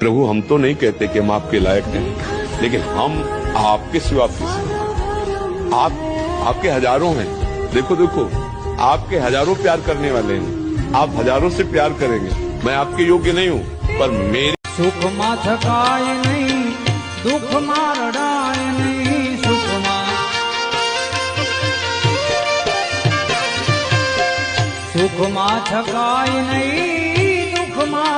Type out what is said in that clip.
प्रभु, हम तो नहीं कहते कि हम आपके लायक हैं, लेकिन हम आपके सिवा किसी आप, आपके हज़ारों हैं। देखो देखो, आपके हज़ारों प्यार करने वाले हैं। आप हज़ारों से प्यार करेंगे। मैं आपके योग्य नहीं हूँ, पर मेरे सुख माथकाय नहीं, दुख मार नहीं, सुख मा। सुख नहीं, दुख मार